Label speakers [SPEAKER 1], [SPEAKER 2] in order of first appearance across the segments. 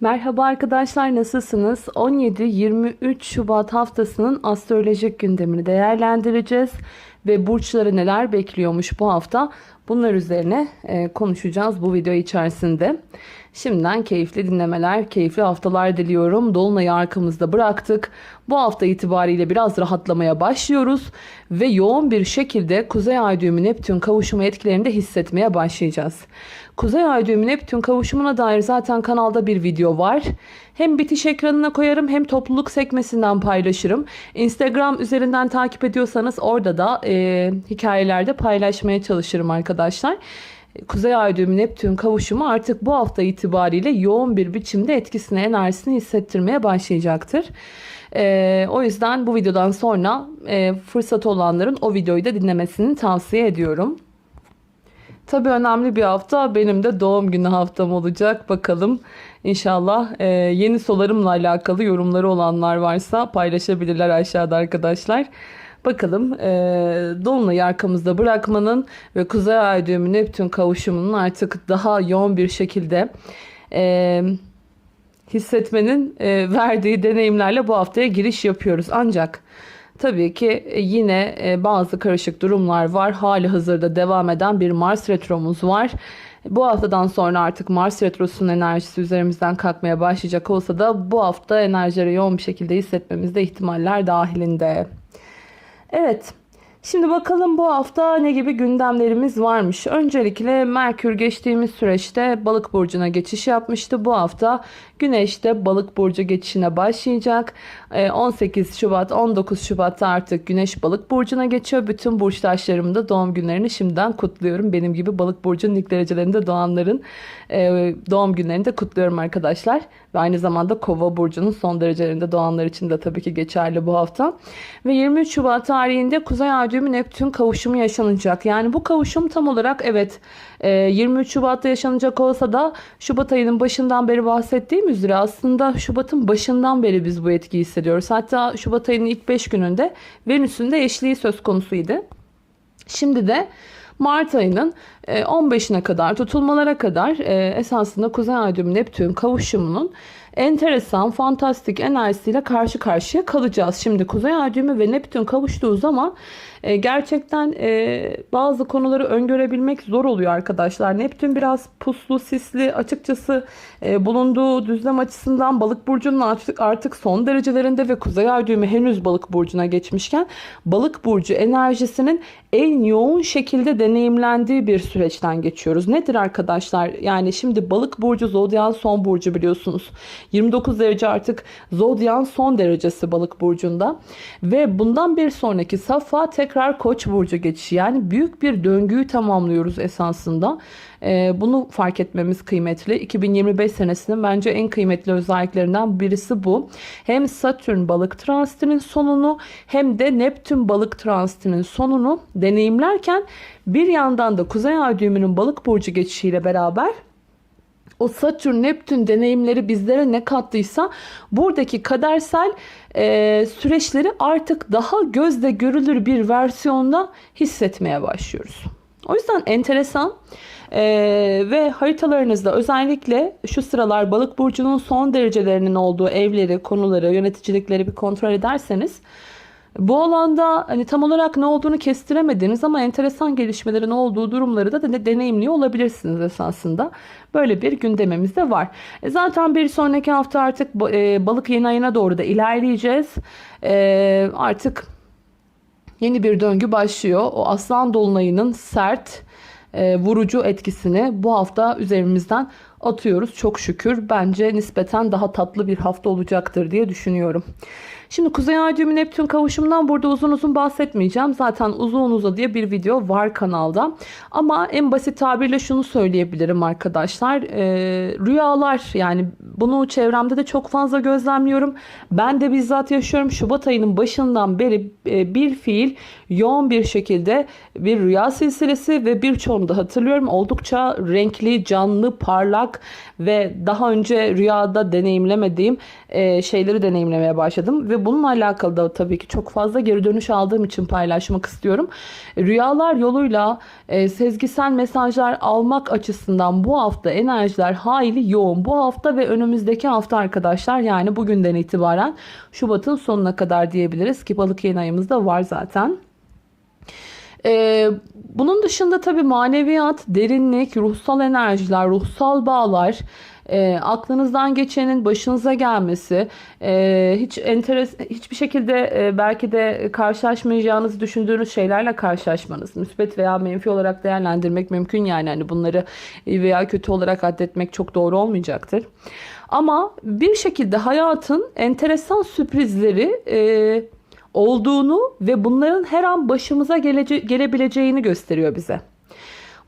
[SPEAKER 1] Merhaba arkadaşlar nasılsınız? 17-23 Şubat haftasının astrolojik gündemini değerlendireceğiz ve burçları neler bekliyormuş bu hafta bunlar üzerine e, konuşacağız bu video içerisinde. Şimdiden keyifli dinlemeler, keyifli haftalar diliyorum. Dolunay'ı arkamızda bıraktık. Bu hafta itibariyle biraz rahatlamaya başlıyoruz ve yoğun bir şekilde Kuzey Ay düğümü Neptün kavuşumu etkilerini de hissetmeye başlayacağız. Kuzey Ay düğümü Neptün kavuşumuna dair zaten kanalda bir video var. Hem bitiş ekranına koyarım hem topluluk sekmesinden paylaşırım. Instagram üzerinden takip ediyorsanız orada da e, hikayelerde paylaşmaya çalışırım arkadaşlar. Kuzey Ay düğümü Neptün kavuşumu artık bu hafta itibariyle yoğun bir biçimde etkisini, enerjisini hissettirmeye başlayacaktır. Ee, o yüzden bu videodan sonra e, fırsat olanların o videoyu da dinlemesini tavsiye ediyorum. Tabii önemli bir hafta. Benim de doğum günü haftam olacak. Bakalım inşallah e, yeni solarımla alakalı yorumları olanlar varsa paylaşabilirler aşağıda arkadaşlar. Bakalım e, Dolunay'ı arkamızda bırakmanın ve Kuzey Ay düğümü Neptün kavuşumunun artık daha yoğun bir şekilde e, hissetmenin e, verdiği deneyimlerle bu haftaya giriş yapıyoruz. Ancak tabii ki e, yine e, bazı karışık durumlar var. Hali hazırda devam eden bir Mars retromuz var. Bu haftadan sonra artık Mars retrosunun enerjisi üzerimizden kalkmaya başlayacak olsa da bu hafta enerjileri yoğun bir şekilde hissetmemizde ihtimaller dahilinde. Evet. Şimdi bakalım bu hafta ne gibi gündemlerimiz varmış. Öncelikle Merkür geçtiğimiz süreçte Balık burcuna geçiş yapmıştı. Bu hafta Güneş de Balık burcu geçişine başlayacak. 18 Şubat 19 Şubat'ta artık Güneş Balık burcuna geçiyor. Bütün burçtaşlarımın da doğum günlerini şimdiden kutluyorum. Benim gibi Balık burcunun ilk derecelerinde doğanların doğum günlerini de kutluyorum arkadaşlar. Ve aynı zamanda Kova burcunun son derecelerinde doğanlar için de tabii ki geçerli bu hafta. Ve 23 Şubat tarihinde Kuzey Ay düğümü Neptün kavuşumu yaşanacak. Yani bu kavuşum tam olarak evet 23 Şubat'ta yaşanacak olsa da Şubat ayının başından beri bahsettiğim üzere aslında Şubat'ın başından beri biz bu etkiyi hissediyoruz. Hatta Şubat ayının ilk 5 gününde Venüs'ün de eşliği söz konusuydu. Şimdi de Mart ayının 15'ine kadar tutulmalara kadar esasında Kuzey Ay düğümü Neptün kavuşumunun enteresan, fantastik enerjisiyle karşı karşıya kalacağız. Şimdi Kuzey Ay düğümü ve Neptün kavuştuğu zaman e, gerçekten e, bazı konuları öngörebilmek zor oluyor arkadaşlar. Neptün biraz puslu, sisli. Açıkçası e, bulunduğu düzlem açısından balık burcunun artık, artık son derecelerinde ve Kuzey Ay düğümü henüz balık burcuna geçmişken balık burcu enerjisinin en yoğun şekilde deneyimlendiği bir süreçten geçiyoruz. Nedir arkadaşlar? Yani şimdi balık burcu zodyan son burcu biliyorsunuz. 29 derece artık zodyan son derecesi balık burcunda ve bundan bir sonraki safa tekrar koç burcu geçişi. Yani büyük bir döngüyü tamamlıyoruz esasında. Ee, bunu fark etmemiz kıymetli. 2025 senesinin bence en kıymetli özelliklerinden birisi bu. Hem Satürn balık transitinin sonunu hem de Neptün balık transitinin sonunu deneyimlerken bir yandan da Kuzey Ay düğümünün balık burcu geçişiyle beraber o Satürn Neptün deneyimleri bizlere ne kattıysa buradaki kadersel e, süreçleri artık daha gözle görülür bir versiyonda hissetmeye başlıyoruz. O yüzden enteresan ee, ve haritalarınızda özellikle şu sıralar balık burcunun son derecelerinin olduğu evleri, konuları, yöneticilikleri bir kontrol ederseniz bu alanda hani tam olarak ne olduğunu kestiremediğiniz ama enteresan gelişmelerin olduğu durumları da de deneyimliyor olabilirsiniz esasında. Böyle bir gündemimiz de var. E zaten bir sonraki hafta artık e, balık yeni ayına doğru da ilerleyeceğiz. E, artık yeni bir döngü başlıyor. O aslan dolunayının sert, e, vurucu etkisini bu hafta üzerimizden atıyoruz çok şükür. Bence nispeten daha tatlı bir hafta olacaktır diye düşünüyorum. Şimdi Kuzey Ay düğümü Neptün kavuşumundan burada uzun uzun bahsetmeyeceğim. Zaten uzun uza diye bir video var kanalda. Ama en basit tabirle şunu söyleyebilirim arkadaşlar. Ee, rüyalar yani bunu çevremde de çok fazla gözlemliyorum. Ben de bizzat yaşıyorum. Şubat ayının başından beri e, bir fiil yoğun bir şekilde bir rüya silsilesi ve birçoğunu da hatırlıyorum. Oldukça renkli, canlı, parlak ve daha önce rüyada deneyimlemediğim e, şeyleri deneyimlemeye başladım. Ve bununla alakalı da tabii ki çok fazla geri dönüş aldığım için paylaşmak istiyorum. Rüyalar yoluyla e, sezgisel mesajlar almak açısından bu hafta enerjiler hayli yoğun. Bu hafta ve önümüzdeki hafta arkadaşlar yani bugünden itibaren Şubat'ın sonuna kadar diyebiliriz ki balık yeni ayımızda var zaten. Ee, bunun dışında tabii maneviyat, derinlik, ruhsal enerjiler, ruhsal bağlar, e, aklınızdan geçenin başınıza gelmesi, e, hiç enteres hiçbir şekilde e, belki de karşılaşmayacağınızı düşündüğünüz şeylerle karşılaşmanız, müspet veya menfi olarak değerlendirmek mümkün yani hani bunları veya kötü olarak addetmek çok doğru olmayacaktır. Ama bir şekilde hayatın enteresan sürprizleri e, olduğunu ve bunların her an başımıza gelece- gelebileceğini gösteriyor bize.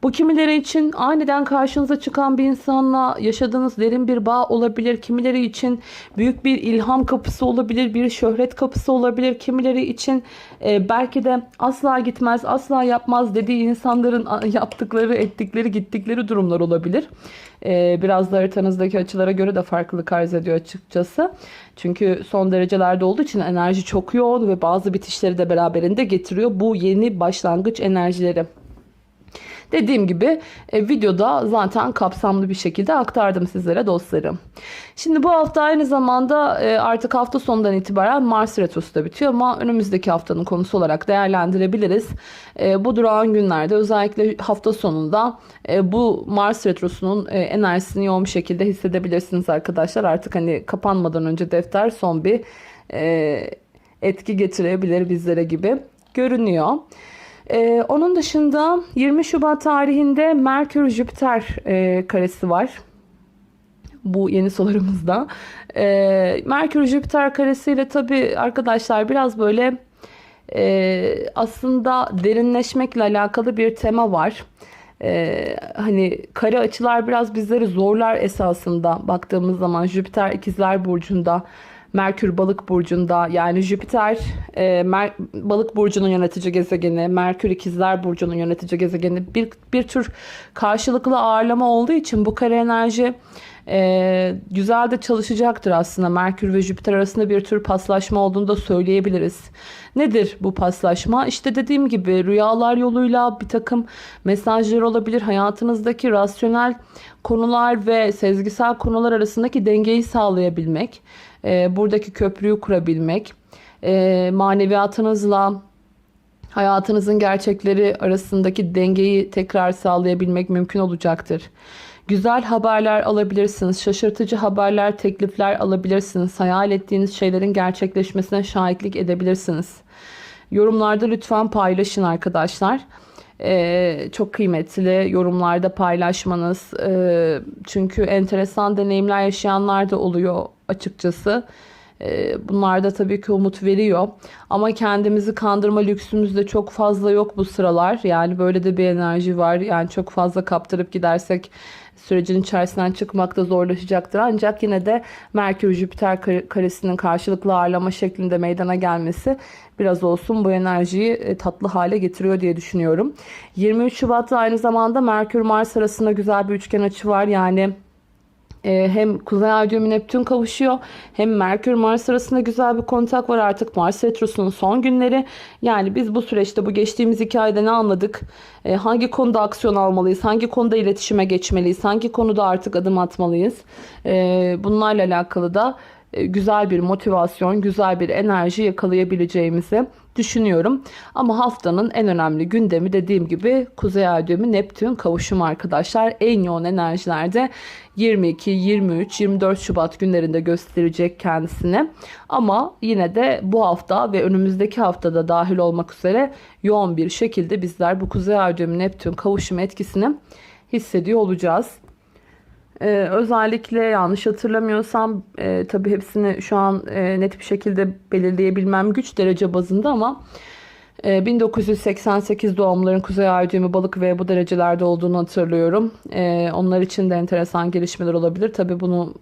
[SPEAKER 1] Bu kimileri için aniden karşınıza çıkan bir insanla yaşadığınız derin bir bağ olabilir. Kimileri için büyük bir ilham kapısı olabilir, bir şöhret kapısı olabilir. Kimileri için e, belki de asla gitmez, asla yapmaz dediği insanların yaptıkları, ettikleri, gittikleri durumlar olabilir. E, biraz da haritanızdaki açılara göre de farklılık arz ediyor açıkçası. Çünkü son derecelerde olduğu için enerji çok yoğun ve bazı bitişleri de beraberinde getiriyor. Bu yeni başlangıç enerjileri. Dediğim gibi e, videoda zaten kapsamlı bir şekilde aktardım sizlere dostlarım. Şimdi bu hafta aynı zamanda e, artık hafta sonundan itibaren Mars Retrosu da bitiyor ama önümüzdeki haftanın konusu olarak değerlendirebiliriz. E, bu durağan günlerde özellikle hafta sonunda e, bu Mars Retrosu'nun e, enerjisini yoğun bir şekilde hissedebilirsiniz arkadaşlar. Artık hani kapanmadan önce defter son bir e, etki getirebilir bizlere gibi görünüyor. Ee, onun dışında 20 Şubat tarihinde Merkür-Jüpiter e, karesi var. Bu yeni solarımızda. Ee, Merkür-Jüpiter karesiyle tabii arkadaşlar biraz böyle e, aslında derinleşmekle alakalı bir tema var. Ee, hani kare açılar biraz bizleri zorlar esasında baktığımız zaman Jüpiter ikizler burcunda Merkür balık burcunda yani Jüpiter e, Mer- balık burcunun yönetici gezegeni Merkür ikizler burcunun yönetici gezegeni bir, bir tür karşılıklı ağırlama olduğu için bu kare enerji e, güzel de çalışacaktır aslında. Merkür ve Jüpiter arasında bir tür paslaşma olduğunu da söyleyebiliriz. Nedir bu paslaşma? İşte dediğim gibi rüyalar yoluyla bir takım mesajlar olabilir. Hayatınızdaki rasyonel konular ve sezgisel konular arasındaki dengeyi sağlayabilmek. E, buradaki köprüyü kurabilmek. e, maneviyatınızla hayatınızın gerçekleri arasındaki dengeyi tekrar sağlayabilmek mümkün olacaktır. Güzel haberler alabilirsiniz, şaşırtıcı haberler, teklifler alabilirsiniz. Hayal ettiğiniz şeylerin gerçekleşmesine şahitlik edebilirsiniz. Yorumlarda lütfen paylaşın arkadaşlar. Ee, çok kıymetli yorumlarda paylaşmanız. Ee, çünkü enteresan deneyimler yaşayanlar da oluyor açıkçası. Ee, Bunlar da tabii ki umut veriyor. Ama kendimizi kandırma lüksümüz de çok fazla yok bu sıralar. Yani böyle de bir enerji var. Yani çok fazla kaptırıp gidersek sürecin içerisinden çıkmak da zorlaşacaktır. Ancak yine de Merkür-Jüpiter kare- karesinin karşılıklı ağırlama şeklinde meydana gelmesi biraz olsun bu enerjiyi e, tatlı hale getiriyor diye düşünüyorum. 23 Şubat'ta aynı zamanda Merkür-Mars arasında güzel bir üçgen açı var. Yani ee, hem Kuzey Ay düğümü Neptün kavuşuyor hem Merkür Mars arasında güzel bir kontak var artık Mars Retrosu'nun son günleri. Yani biz bu süreçte bu geçtiğimiz iki ayda ne anladık? Ee, hangi konuda aksiyon almalıyız? Hangi konuda iletişime geçmeliyiz? Hangi konuda artık adım atmalıyız? Ee, bunlarla alakalı da e, güzel bir motivasyon, güzel bir enerji yakalayabileceğimizi düşünüyorum. Ama haftanın en önemli gündemi dediğim gibi Kuzey Ay düğümü Neptün kavuşumu arkadaşlar. En yoğun enerjilerde 22, 23, 24 Şubat günlerinde gösterecek kendisini. Ama yine de bu hafta ve önümüzdeki haftada dahil olmak üzere yoğun bir şekilde bizler bu Kuzey Ay düğümü Neptün kavuşumu etkisini hissediyor olacağız. Ee, özellikle yanlış hatırlamıyorsam e, tabii hepsini şu an e, net bir şekilde belirleyebilmem güç derece bazında ama e, 1988 doğumluların Kuzey Ay düğümü balık ve bu derecelerde olduğunu hatırlıyorum. E, onlar için de enteresan gelişmeler olabilir. Tabii bunu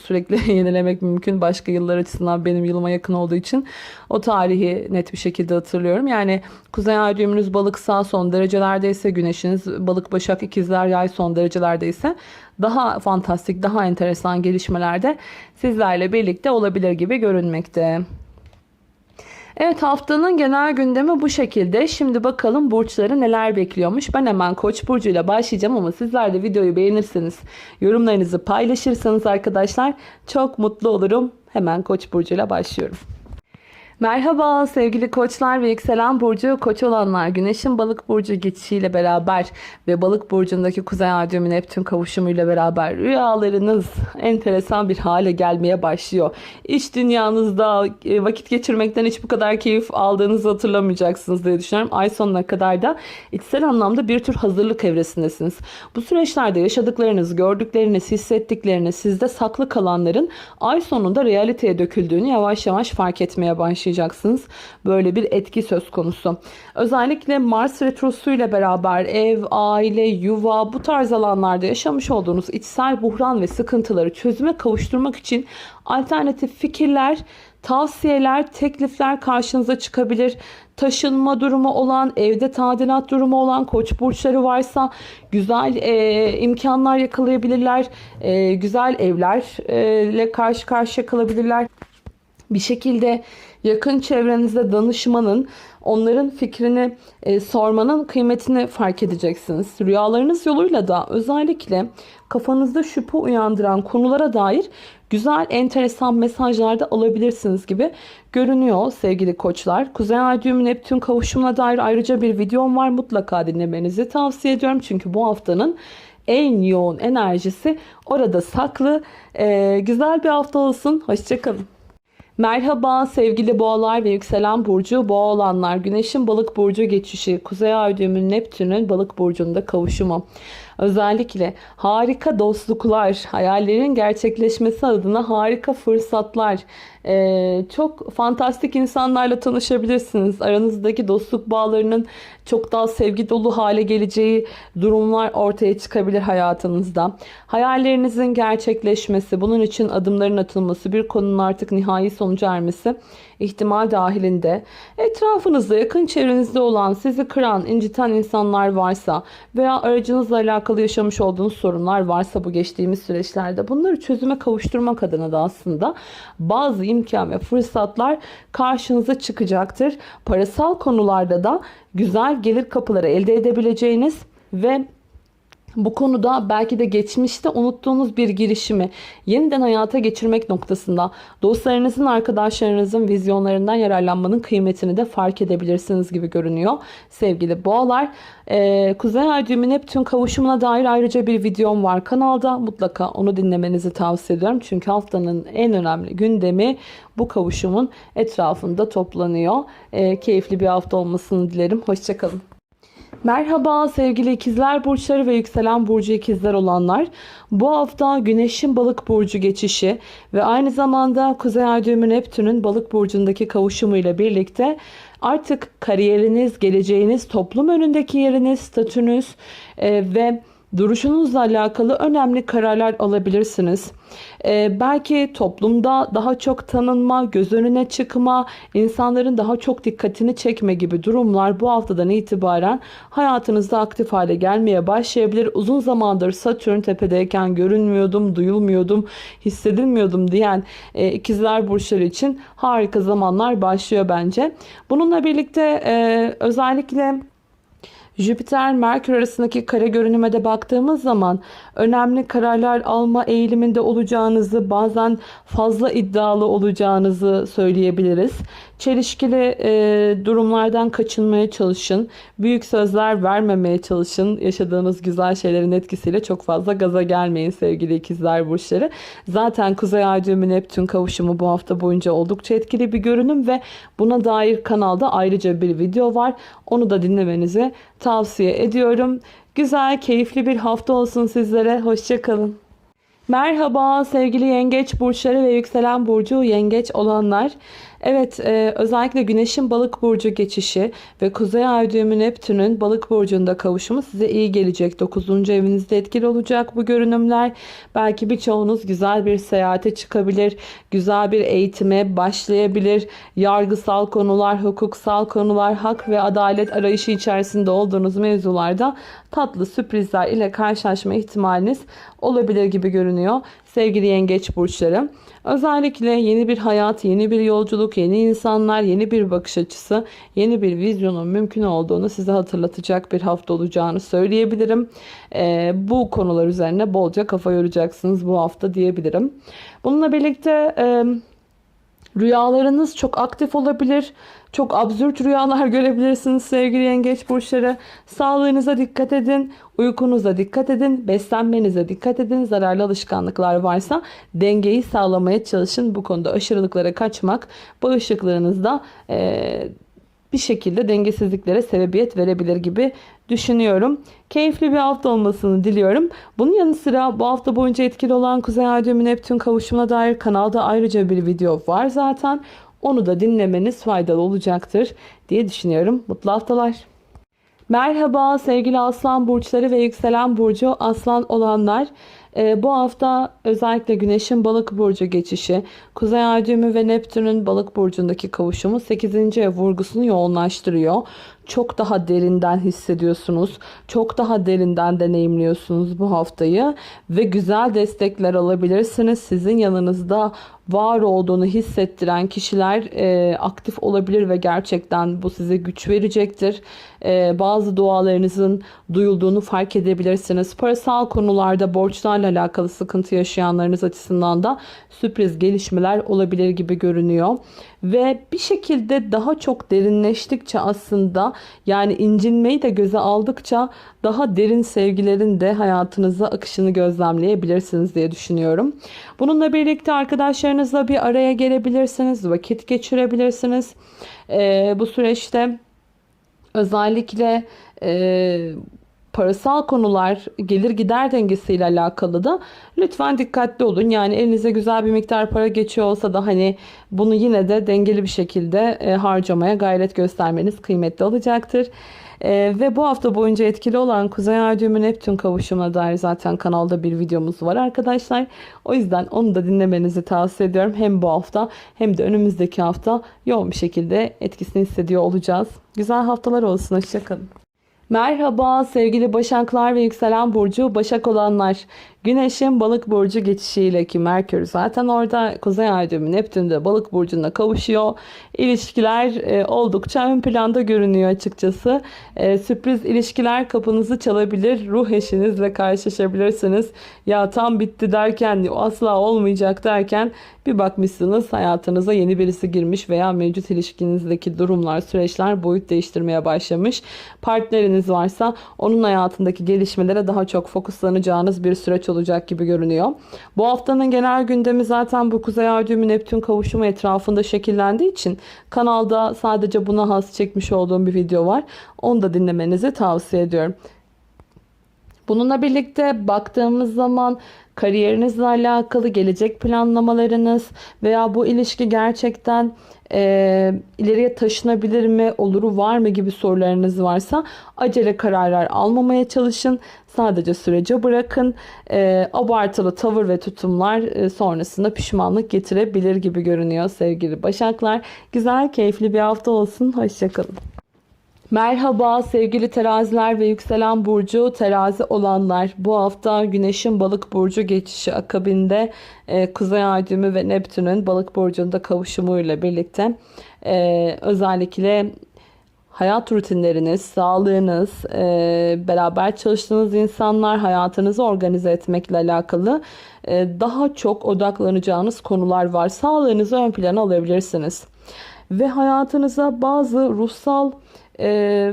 [SPEAKER 1] sürekli yenilemek mümkün. Başka yıllar açısından benim yılıma yakın olduğu için o tarihi net bir şekilde hatırlıyorum. Yani Kuzey Ay düğümünüz balıksa son derecelerdeyse güneşiniz balık başak ikizler yay son derecelerdeyse daha fantastik, daha enteresan gelişmelerde sizlerle birlikte olabilir gibi görünmekte. Evet haftanın genel gündemi bu şekilde. Şimdi bakalım burçları neler bekliyormuş. Ben hemen Koç burcuyla başlayacağım ama sizler de videoyu beğenirseniz, yorumlarınızı paylaşırsanız arkadaşlar çok mutlu olurum. Hemen Koç burcuyla başlıyorum. Merhaba sevgili koçlar ve yükselen burcu koç olanlar güneşin balık burcu geçişiyle beraber ve balık burcundaki kuzey ay düğümü Neptün kavuşumuyla beraber rüyalarınız enteresan bir hale gelmeye başlıyor. İç dünyanızda e, vakit geçirmekten hiç bu kadar keyif aldığınızı hatırlamayacaksınız diye düşünüyorum. Ay sonuna kadar da içsel anlamda bir tür hazırlık evresindesiniz. Bu süreçlerde yaşadıklarınız, gördükleriniz, hissettikleriniz, sizde saklı kalanların ay sonunda realiteye döküldüğünü yavaş yavaş fark etmeye başlayacaksınız. Böyle bir etki söz konusu. Özellikle Mars retrosu ile beraber ev, aile, yuva bu tarz alanlarda yaşamış olduğunuz içsel buhran ve sıkıntıları çözüme kavuşturmak için alternatif fikirler, tavsiyeler, teklifler karşınıza çıkabilir. Taşınma durumu olan, evde tadilat durumu olan koç burçları varsa güzel e, imkanlar yakalayabilirler. E, güzel evlerle karşı karşıya kalabilirler. Bir şekilde yakın çevrenizde danışmanın, onların fikrini e, sormanın kıymetini fark edeceksiniz. Rüyalarınız yoluyla da özellikle kafanızda şüphe uyandıran konulara dair güzel, enteresan mesajlar da alabilirsiniz gibi görünüyor sevgili koçlar. Kuzey Ay düğümü Neptün kavuşumuna dair ayrıca bir videom var. Mutlaka dinlemenizi tavsiye ediyorum. Çünkü bu haftanın en yoğun enerjisi orada saklı. Ee, güzel bir hafta olsun. Hoşçakalın. Merhaba sevgili boğalar ve yükselen burcu boğa olanlar. Güneşin balık burcu geçişi, kuzey ay düğümü Neptün'ün balık burcunda kavuşumu. Özellikle harika dostluklar, hayallerin gerçekleşmesi adına harika fırsatlar, ee, çok fantastik insanlarla tanışabilirsiniz. Aranızdaki dostluk bağlarının çok daha sevgi dolu hale geleceği durumlar ortaya çıkabilir hayatınızda. Hayallerinizin gerçekleşmesi, bunun için adımların atılması, bir konunun artık nihai sonuca ermesi ihtimal dahilinde. Etrafınızda, yakın çevrenizde olan, sizi kıran, inciten insanlar varsa veya aracınızla alakalı yaşamış olduğunuz sorunlar varsa bu geçtiğimiz süreçlerde bunları çözüme kavuşturmak adına da aslında bazı imkan ve fırsatlar karşınıza çıkacaktır. Parasal konularda da güzel gelir kapıları elde edebileceğiniz ve bu konuda belki de geçmişte unuttuğunuz bir girişimi yeniden hayata geçirmek noktasında dostlarınızın, arkadaşlarınızın vizyonlarından yararlanmanın kıymetini de fark edebilirsiniz gibi görünüyor. Sevgili boğalar, e, Kuzey Ay düğümü Neptün kavuşumuna dair ayrıca bir videom var kanalda. Mutlaka onu dinlemenizi tavsiye ediyorum. Çünkü haftanın en önemli gündemi bu kavuşumun etrafında toplanıyor. E, keyifli bir hafta olmasını dilerim. Hoşçakalın. Merhaba sevgili ikizler burçları ve yükselen burcu ikizler olanlar. Bu hafta Güneş'in balık burcu geçişi ve aynı zamanda Kuzey Ay düğümü Neptün'ün balık burcundaki kavuşumu ile birlikte artık kariyeriniz, geleceğiniz, toplum önündeki yeriniz, statünüz e, ve duruşunuzla alakalı önemli kararlar alabilirsiniz. Ee, belki toplumda daha çok tanınma, göz önüne çıkma, insanların daha çok dikkatini çekme gibi durumlar bu haftadan itibaren hayatınızda aktif hale gelmeye başlayabilir. Uzun zamandır Satürn tepedeyken görünmüyordum, duyulmuyordum, hissedilmiyordum diyen e, ikizler burçları için harika zamanlar başlıyor bence. Bununla birlikte e, özellikle Jüpiter Merkür arasındaki kare görünüme de baktığımız zaman önemli kararlar alma eğiliminde olacağınızı, bazen fazla iddialı olacağınızı söyleyebiliriz. Çelişkili e, durumlardan kaçınmaya çalışın. Büyük sözler vermemeye çalışın. Yaşadığınız güzel şeylerin etkisiyle çok fazla gaza gelmeyin sevgili ikizler burçları. Zaten Kuzey Ay düğümü Neptün kavuşumu bu hafta boyunca oldukça etkili bir görünüm ve buna dair kanalda ayrıca bir video var. Onu da dinlemenizi tavsiye ediyorum. Güzel, keyifli bir hafta olsun sizlere. Hoşçakalın. Merhaba sevgili yengeç burçları ve yükselen burcu yengeç olanlar. Evet e, özellikle güneşin balık burcu geçişi ve kuzey ay düğümü Neptün'ün balık burcunda kavuşumu size iyi gelecek. 9. evinizde etkili olacak bu görünümler. Belki birçoğunuz güzel bir seyahate çıkabilir. Güzel bir eğitime başlayabilir. Yargısal konular, hukuksal konular, hak ve adalet arayışı içerisinde olduğunuz mevzularda tatlı sürprizler ile karşılaşma ihtimaliniz olabilir gibi görünüyor. sevgili yengeç burçları. Özellikle yeni bir hayat, yeni bir yolculuk, yeni insanlar, yeni bir bakış açısı, yeni bir vizyonun mümkün olduğunu size hatırlatacak bir hafta olacağını söyleyebilirim. Ee, bu konular üzerine bolca kafa yoracaksınız bu hafta diyebilirim. Bununla birlikte e, rüyalarınız çok aktif olabilir. Çok absürt rüyalar görebilirsiniz sevgili yengeç burçları. Sağlığınıza dikkat edin, uykunuza dikkat edin, beslenmenize dikkat edin. Zararlı alışkanlıklar varsa dengeyi sağlamaya çalışın. Bu konuda aşırılıklara kaçmak bağışıklığınızda e, bir şekilde dengesizliklere sebebiyet verebilir gibi düşünüyorum. Keyifli bir hafta olmasını diliyorum. Bunun yanı sıra bu hafta boyunca etkili olan Kuzey Ay düğümü Neptün kavuşumuna dair kanalda ayrıca bir video var zaten. Onu da dinlemeniz faydalı olacaktır diye düşünüyorum. Mutlu haftalar. Merhaba sevgili aslan burçları ve yükselen burcu aslan olanlar. Ee, bu hafta özellikle güneşin balık burcu geçişi, kuzey ay düğümü ve neptünün balık burcundaki kavuşumu 8. ev vurgusunu yoğunlaştırıyor. Çok daha derinden hissediyorsunuz. Çok daha derinden deneyimliyorsunuz bu haftayı ve güzel destekler alabilirsiniz. Sizin yanınızda var olduğunu hissettiren kişiler e, aktif olabilir ve gerçekten bu size güç verecektir. E, bazı dualarınızın duyulduğunu fark edebilirsiniz. Parasal konularda borçlarla alakalı sıkıntı yaşayanlarınız açısından da sürpriz gelişmeler olabilir gibi görünüyor. Ve bir şekilde daha çok derinleştikçe aslında yani incinmeyi de göze aldıkça daha derin sevgilerin de hayatınıza akışını gözlemleyebilirsiniz diye düşünüyorum. Bununla birlikte arkadaşlarınızla bir araya gelebilirsiniz, vakit geçirebilirsiniz. Ee, bu süreçte özellikle e, parasal konular gelir gider dengesiyle alakalı da lütfen dikkatli olun. Yani elinize güzel bir miktar para geçiyor olsa da hani bunu yine de dengeli bir şekilde e, harcamaya gayret göstermeniz kıymetli olacaktır. E, ve bu hafta boyunca etkili olan Kuzey Ay düğümü Neptün kavuşumuna dair zaten kanalda bir videomuz var arkadaşlar. O yüzden onu da dinlemenizi tavsiye ediyorum. Hem bu hafta hem de önümüzdeki hafta yoğun bir şekilde etkisini hissediyor olacağız. Güzel haftalar olsun. Hoşçakalın. Merhaba sevgili Başaklar ve yükselen burcu Başak olanlar. Güneşin balık burcu geçişiyle ki Merkür zaten orada Kuzey Ay düğümü Neptün'de balık burcuna kavuşuyor. İlişkiler e, oldukça ön planda görünüyor açıkçası. E, sürpriz ilişkiler kapınızı çalabilir. Ruh eşinizle karşılaşabilirsiniz. Ya tam bitti derken asla olmayacak derken bir bakmışsınız hayatınıza yeni birisi girmiş veya mevcut ilişkinizdeki durumlar, süreçler boyut değiştirmeye başlamış. Partneriniz varsa onun hayatındaki gelişmelere daha çok fokuslanacağınız bir süreç olacak gibi görünüyor. Bu haftanın genel gündemi zaten bu Kuzey Ay düğümü Neptün kavuşumu etrafında şekillendiği için kanalda sadece buna has çekmiş olduğum bir video var. Onu da dinlemenizi tavsiye ediyorum. Bununla birlikte baktığımız zaman kariyerinizle alakalı gelecek planlamalarınız veya bu ilişki gerçekten e, ileriye taşınabilir mi, oluru var mı gibi sorularınız varsa acele kararlar almamaya çalışın. Sadece sürece bırakın. E, abartılı tavır ve tutumlar e, sonrasında pişmanlık getirebilir gibi görünüyor sevgili Başaklar. Güzel, keyifli bir hafta olsun. Hoşçakalın. Merhaba sevgili teraziler ve yükselen burcu terazi olanlar. Bu hafta güneşin balık burcu geçişi akabinde e, Kuzey Ay düğümü ve Neptün'ün balık burcunda kavuşumuyla birlikte e, özellikle hayat rutinleriniz, sağlığınız, e, beraber çalıştığınız insanlar, hayatınızı organize etmekle alakalı e, daha çok odaklanacağınız konular var. Sağlığınızı ön plana alabilirsiniz. Ve hayatınıza bazı ruhsal e,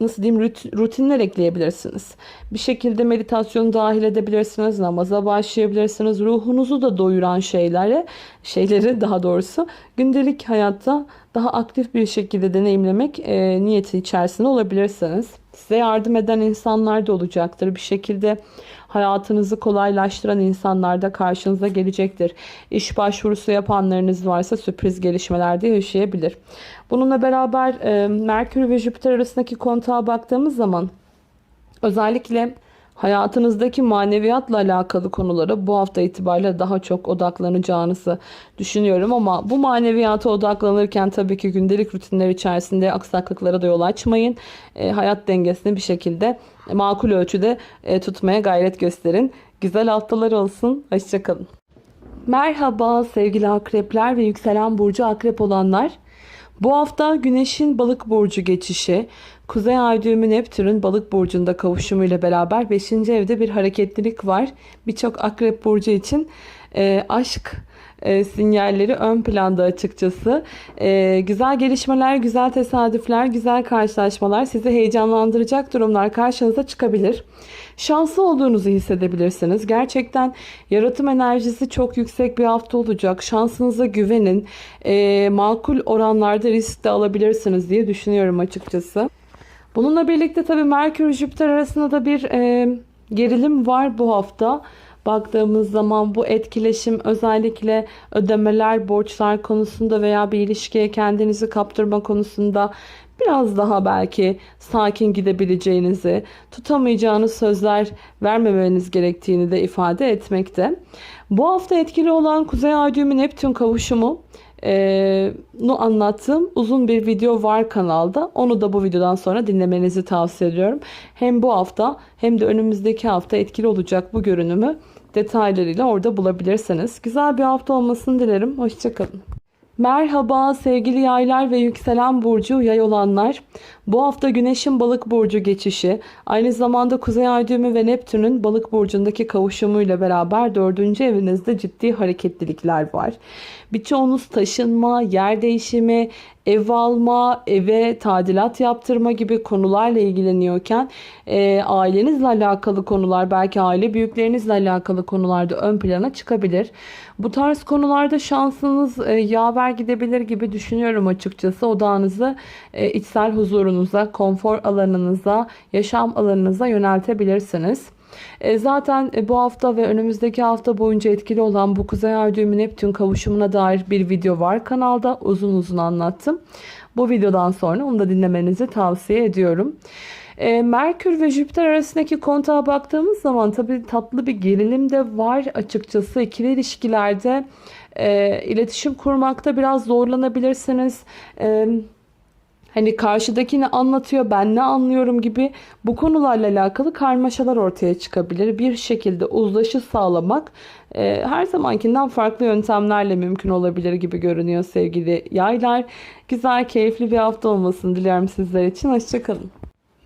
[SPEAKER 1] nasıl diyeyim rutinler ekleyebilirsiniz. Bir şekilde meditasyon dahil edebilirsiniz, namaza başlayabilirsiniz. Ruhunuzu da doyuran şeyleri, şeyleri daha doğrusu gündelik hayatta daha aktif bir şekilde deneyimlemek e, niyeti içerisinde olabilirsiniz. Size yardım eden insanlar da olacaktır. Bir şekilde hayatınızı kolaylaştıran insanlar da karşınıza gelecektir. İş başvurusu yapanlarınız varsa sürpriz gelişmeler de yaşayabilir. Bununla beraber e, Merkür ve Jüpiter arasındaki kontağa baktığımız zaman özellikle hayatınızdaki maneviyatla alakalı konulara bu hafta itibariyle daha çok odaklanacağınızı düşünüyorum ama bu maneviyata odaklanırken tabii ki gündelik rutinler içerisinde aksaklıklara da yol açmayın. E, hayat dengesini bir şekilde makul ölçüde e, tutmaya gayret gösterin. Güzel haftalar olsun. Hoşçakalın. Merhaba sevgili akrepler ve yükselen burcu akrep olanlar. Bu hafta Güneş'in balık burcu geçişi, Kuzey Ay düğümü Neptün'ün balık burcunda kavuşumu ile beraber 5. evde bir hareketlilik var. Birçok akrep burcu için e, aşk e, sinyalleri ön planda açıkçası. E, güzel gelişmeler, güzel tesadüfler, güzel karşılaşmalar sizi heyecanlandıracak durumlar karşınıza çıkabilir. Şanslı olduğunuzu hissedebilirsiniz. Gerçekten yaratım enerjisi çok yüksek bir hafta olacak. Şansınıza güvenin. E, makul oranlarda risk de alabilirsiniz diye düşünüyorum açıkçası. Bununla birlikte tabii Merkür Jüpiter arasında da bir e, gerilim var bu hafta. Baktığımız zaman bu etkileşim özellikle ödemeler, borçlar konusunda veya bir ilişkiye kendinizi kaptırma konusunda biraz daha belki sakin gidebileceğinizi, tutamayacağınız sözler vermemeniz gerektiğini de ifade etmekte. Bu hafta etkili olan Kuzey Ay Neptün kavuşumu nu anlattığım uzun bir video var kanalda. Onu da bu videodan sonra dinlemenizi tavsiye ediyorum. Hem bu hafta hem de önümüzdeki hafta etkili olacak bu görünümü detaylarıyla orada bulabilirsiniz. Güzel bir hafta olmasını dilerim. Hoşçakalın. Merhaba sevgili yaylar ve yükselen burcu yay olanlar. Bu hafta Güneş'in balık burcu geçişi, aynı zamanda Kuzey Ay düğümü ve Neptün'ün balık burcundaki kavuşumuyla beraber dördüncü evinizde ciddi hareketlilikler var. Birçoğunuz taşınma, yer değişimi, ev alma, eve tadilat yaptırma gibi konularla ilgileniyorken e, ailenizle alakalı konular, belki aile büyüklerinizle alakalı konularda ön plana çıkabilir. Bu tarz konularda şansınız e, yaver gidebilir gibi düşünüyorum açıkçası. Odağınızı e, içsel huzurunuza, konfor alanınıza, yaşam alanınıza yöneltebilirsiniz. E, zaten e, bu hafta ve önümüzdeki hafta boyunca etkili olan bu Kuzey Ay düğümü Neptün kavuşumuna dair bir video var kanalda. Uzun uzun anlattım. Bu videodan sonra onu da dinlemenizi tavsiye ediyorum. E, Merkür ve Jüpiter arasındaki kontağa baktığımız zaman tabii tatlı bir gerilim de var açıkçası. ikili ilişkilerde e, iletişim kurmakta biraz zorlanabilirsiniz. E, hani karşıdaki ne anlatıyor ben ne anlıyorum gibi bu konularla alakalı karmaşalar ortaya çıkabilir. Bir şekilde uzlaşı sağlamak e, her zamankinden farklı yöntemlerle mümkün olabilir gibi görünüyor sevgili yaylar. Güzel keyifli bir hafta olmasını diliyorum sizler için. Hoşçakalın.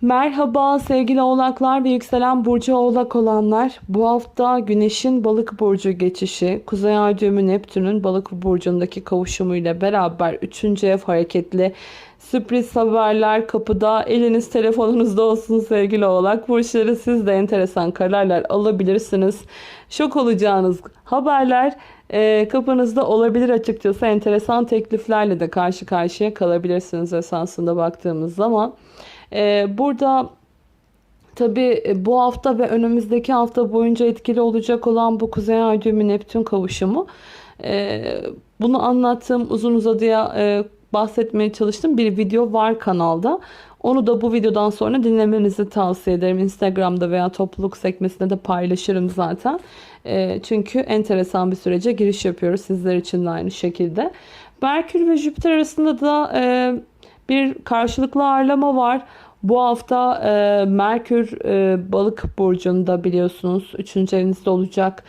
[SPEAKER 1] Merhaba sevgili oğlaklar ve yükselen burcu oğlak olanlar. Bu hafta güneşin balık burcu geçişi, kuzey ay düğümü Neptün'ün balık burcundaki kavuşumuyla beraber 3. ev hareketli sürpriz haberler kapıda. Eliniz telefonunuzda olsun sevgili oğlak burçları. Siz de enteresan kararlar alabilirsiniz. Şok olacağınız haberler e, kapınızda olabilir açıkçası. Enteresan tekliflerle de karşı karşıya kalabilirsiniz esasında baktığımız zaman. Ee, burada tabi bu hafta ve önümüzdeki hafta boyunca etkili olacak olan bu Kuzey Ay düğümü Neptün kavuşumu. Ee, bunu anlattığım uzun uzadıya e, bahsetmeye çalıştım. Bir video var kanalda. Onu da bu videodan sonra dinlemenizi tavsiye ederim. Instagram'da veya topluluk sekmesinde de paylaşırım zaten. E, çünkü enteresan bir sürece giriş yapıyoruz. Sizler için de aynı şekilde. Merkür ve Jüpiter arasında da e, bir karşılıklı ağırlama var. Bu hafta e, Merkür e, balık burcunda biliyorsunuz 3. evinizde olacak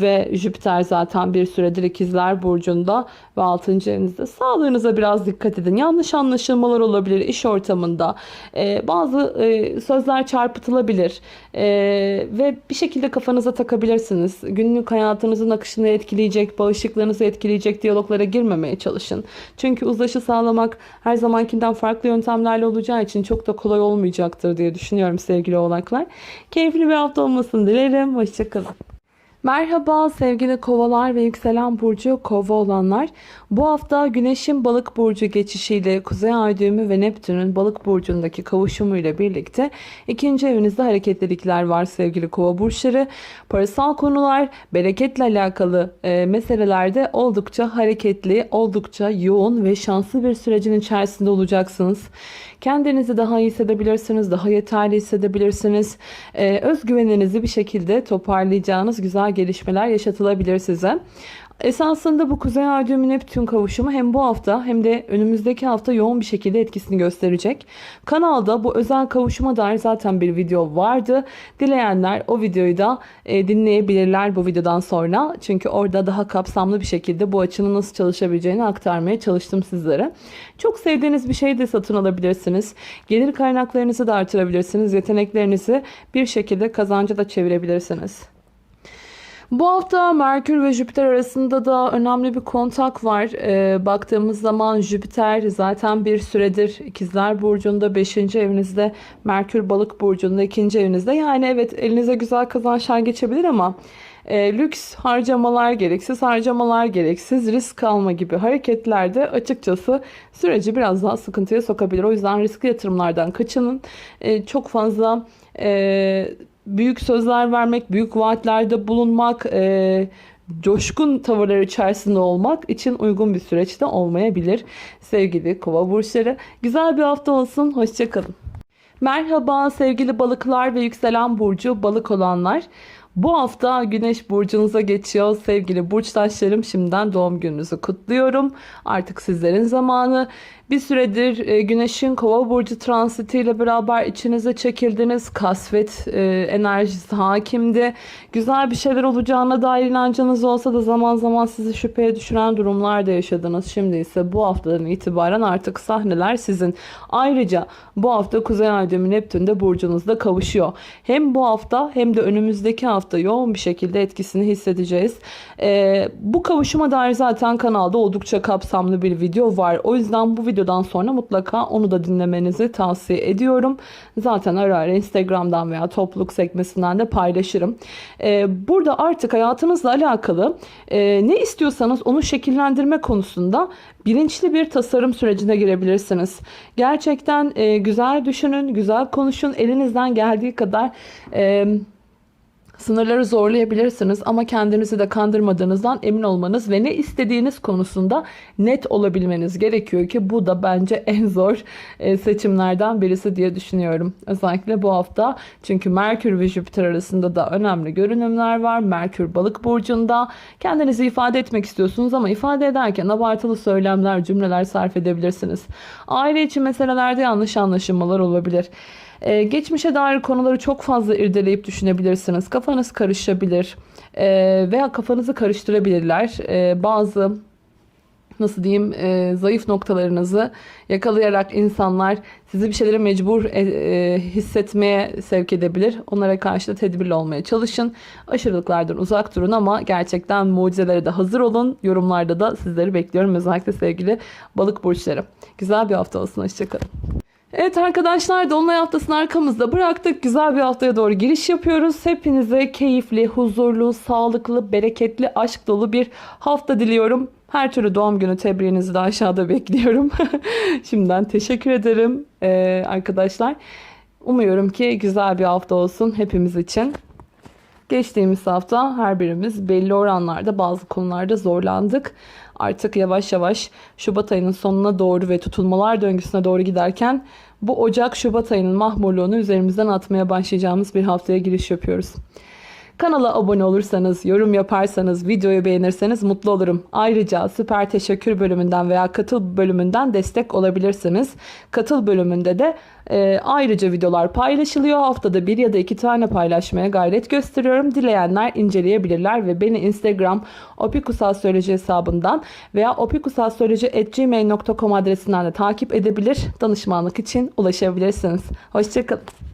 [SPEAKER 1] ve Jüpiter zaten bir süredir ikizler burcunda ve 6. evinizde. Sağlığınıza biraz dikkat edin. Yanlış anlaşılmalar olabilir iş ortamında. Ee, bazı e, sözler çarpıtılabilir ee, ve bir şekilde kafanıza takabilirsiniz. Günlük hayatınızın akışını etkileyecek, bağışıklığınızı etkileyecek diyaloglara girmemeye çalışın. Çünkü uzlaşı sağlamak her zamankinden farklı yöntemlerle olacağı için çok da kolay olmayacaktır diye düşünüyorum sevgili oğlaklar. Keyifli bir hafta olmasını dilerim. Hoşçakalın. Merhaba sevgili kovalar ve yükselen burcu kova olanlar. Bu hafta güneşin balık burcu geçişiyle kuzey ay düğümü ve Neptün'ün balık burcundaki kavuşumuyla birlikte ikinci evinizde hareketlilikler var sevgili kova burçları. Parasal konular, bereketle alakalı e, meselelerde oldukça hareketli, oldukça yoğun ve şanslı bir sürecin içerisinde olacaksınız. Kendinizi daha iyi hissedebilirsiniz, daha yeterli hissedebilirsiniz. E, özgüveninizi bir şekilde toparlayacağınız güzel gelişmeler yaşatılabilir size. Esasında bu Kuzey Ay düğümü Neptün kavuşumu hem bu hafta hem de önümüzdeki hafta yoğun bir şekilde etkisini gösterecek. Kanalda bu özel kavuşuma dair zaten bir video vardı. Dileyenler o videoyu da e, dinleyebilirler bu videodan sonra. Çünkü orada daha kapsamlı bir şekilde bu açının nasıl çalışabileceğini aktarmaya çalıştım sizlere. Çok sevdiğiniz bir şey de satın alabilirsiniz. Gelir kaynaklarınızı da artırabilirsiniz. Yeteneklerinizi bir şekilde kazanca da çevirebilirsiniz. Bu hafta Merkür ve Jüpiter arasında da önemli bir kontak var. Ee, baktığımız zaman Jüpiter zaten bir süredir İkizler Burcu'nda 5. evinizde, Merkür Balık Burcu'nda 2. evinizde. Yani evet elinize güzel kazançlar geçebilir ama e, lüks harcamalar, gereksiz harcamalar, gereksiz risk alma gibi hareketlerde açıkçası süreci biraz daha sıkıntıya sokabilir. O yüzden riskli yatırımlardan kaçının. E, çok fazla e, büyük sözler vermek, büyük vaatlerde bulunmak, e, coşkun tavırlar içerisinde olmak için uygun bir süreçte olmayabilir. Sevgili kova burçları. Güzel bir hafta olsun. Hoşçakalın. Merhaba sevgili balıklar ve yükselen burcu balık olanlar. Bu hafta Güneş burcunuza geçiyor sevgili burçtaşlarım. Şimdiden doğum gününüzü kutluyorum. Artık sizlerin zamanı. Bir süredir e, Güneş'in Kova burcu transitiyle beraber içinize çekildiğiniz kasvet e, enerjisi hakimdi. Güzel bir şeyler olacağına dair inancınız olsa da zaman zaman sizi şüpheye düşüren durumlar da yaşadınız. Şimdi ise bu haftadan itibaren artık sahneler sizin. Ayrıca bu hafta Kuzey Ay düğümü Neptün de burcunuzda kavuşuyor. Hem bu hafta hem de önümüzdeki hafta yoğun bir şekilde etkisini hissedeceğiz. E, bu kavuşuma dair zaten kanalda oldukça kapsamlı bir video var. O yüzden bu videodan sonra mutlaka onu da dinlemenizi tavsiye ediyorum. Zaten ara ara Instagram'dan veya topluluk sekmesinden de paylaşırım. Ee, burada artık hayatınızla alakalı e, ne istiyorsanız onu şekillendirme konusunda bilinçli bir tasarım sürecine girebilirsiniz. Gerçekten e, güzel düşünün, güzel konuşun. Elinizden geldiği kadar... E, Sınırları zorlayabilirsiniz ama kendinizi de kandırmadığınızdan emin olmanız ve ne istediğiniz konusunda net olabilmeniz gerekiyor ki bu da bence en zor e, seçimlerden birisi diye düşünüyorum. Özellikle bu hafta çünkü Merkür ve Jüpiter arasında da önemli görünümler var. Merkür balık burcunda kendinizi ifade etmek istiyorsunuz ama ifade ederken abartılı söylemler, cümleler sarf edebilirsiniz. Aile içi meselelerde yanlış anlaşılmalar olabilir. Ee, geçmişe dair konuları çok fazla irdeleyip düşünebilirsiniz. Kafanız karışabilir ee, veya kafanızı karıştırabilirler. Ee, bazı nasıl diyeyim e, zayıf noktalarınızı yakalayarak insanlar sizi bir şeylere mecbur e, e, hissetmeye sevk edebilir. Onlara karşı da tedbirli olmaya çalışın. Aşırılıklardan uzak durun ama gerçekten mucizelere de hazır olun. Yorumlarda da sizleri bekliyorum. Özellikle sevgili balık burçları. Güzel bir hafta olsun. Hoşçakalın. Evet arkadaşlar Dolunay haftasını arkamızda bıraktık. Güzel bir haftaya doğru giriş yapıyoruz. Hepinize keyifli, huzurlu, sağlıklı, bereketli, aşk dolu bir hafta diliyorum. Her türlü doğum günü tebriğinizi de aşağıda bekliyorum. Şimdiden teşekkür ederim ee, arkadaşlar. Umuyorum ki güzel bir hafta olsun hepimiz için. Geçtiğimiz hafta her birimiz belli oranlarda bazı konularda zorlandık. Artık yavaş yavaş Şubat ayının sonuna doğru ve tutulmalar döngüsüne doğru giderken bu Ocak-Şubat ayının mahmurluğunu üzerimizden atmaya başlayacağımız bir haftaya giriş yapıyoruz. Kanala abone olursanız, yorum yaparsanız, videoyu beğenirseniz mutlu olurum. Ayrıca süper teşekkür bölümünden veya katıl bölümünden destek olabilirsiniz. Katıl bölümünde de e, ayrıca videolar paylaşılıyor. Haftada bir ya da iki tane paylaşmaya gayret gösteriyorum. Dileyenler inceleyebilirler ve beni Instagram opikusastroloji hesabından veya opikusastroloji.gmail.com adresinden de takip edebilir. Danışmanlık için ulaşabilirsiniz. Hoşçakalın.